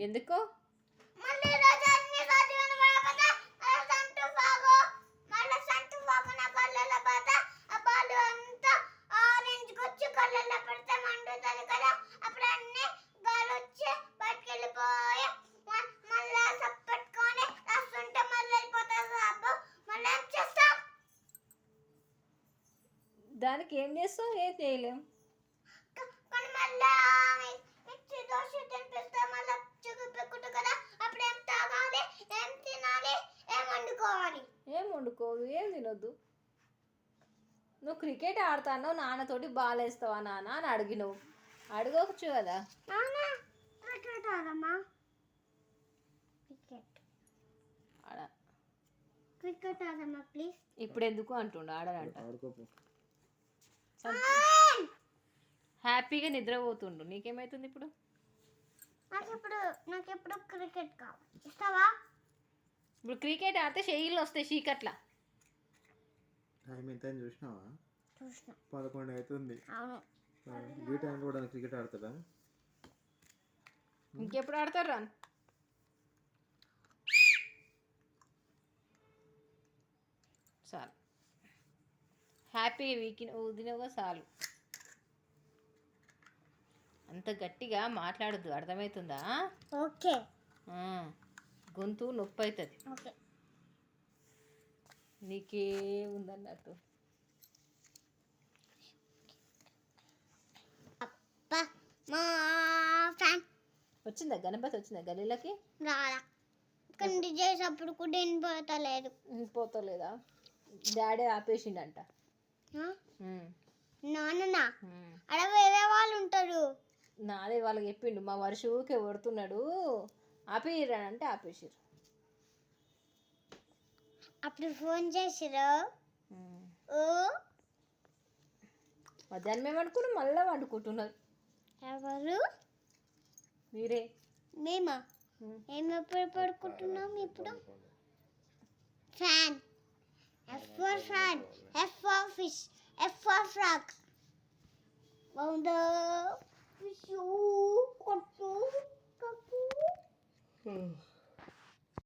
ఎందుకో? ఏం చేస్తాం? దానికి ఏం చేస్తావు? ఏం చేయలేం క- కానీ మళ్ళా మీ- మిర్చి దోశ తినిపిస్తే మళ్ళీ చుగ్గు పెక్కుడు కదా అప్పుడు ఏం తాగాలి ఏం తినాలి ఏం వండుకోవాలి ఏం వండుకోవు ఏం తినొద్దు. నువ్వు క్రికెట్ ఆడతాను నాన్నతోటి బాల్ వేస్తావా నాన్న? అని అడిగినవు. అడగవచ్చు కదా. నాన్న క్రికెట్ ఆడమ్మా క్రికెట్. ఆడ. క్రికెట్ ఆడమ్మా ప్లీజ్? ఇప్పుడు ఎందుకు అంటుండు ఆడుకోపో. హ్యాపీగా నిద్రపోతుండు. నీకేమైతుంది ఇప్పుడు? నాకు ఇప్పుడు నాకు ఇప్పుడు క్రికెట్ కావాలి. ఇస్తావా? ఇప్పుడు క్రికెట్ ఆడితే షెయిల్ వస్తాయి చీకట్ల. టైం ఎంత అని చూసినావా? చూసిన. పదకొండు అవుతుంది అవును. ఈ టైం కూడా క్రికెట్ ఆడుతుందా ఇంకెప్పుడు ఆడతారు రాను? చాలు. హ్యాపీ వీకి వదినవుగా చాలు. అంత గట్టిగా మాట్లాడద్దు. అర్థమవుతుందా? ఓకే. గొంతు నొప్పి అవుతుంది నీకే ఉందన్నట్టు అప్ప మా ఫ్యాన్. వచ్చిందా? గణపతి వచ్చిందా? గలీలకి? కండి చేసేటప్పుడు కూడా వినిపోతలేదు. పోతలేదా డాడీ ఆపేసిండంట. ఉమ్, నాన్న ఉమ్. అక్కడ వేరే వాళ్ళు ఉంటారు. నాదే వాళ్ళకి చెప్పిండు. మా వర్ష ఊకే కొడుతున్నాడు ఆపేయరానంటే ఆపేసిర్రు. అప్పుడు ఫోన్ చేసిరు. ఓ మధ్యాహ్నం మేము అనుకున్నాం మళ్ళీ వండుకుంటున్నారు ఎవరు? మీరే. మేమా. మేము. ఎప్పుడు పడుకుంటున్నాం ఇప్పుడు? Fan. F for fan. F for fish. F for frock బాగుందా ఫిష్.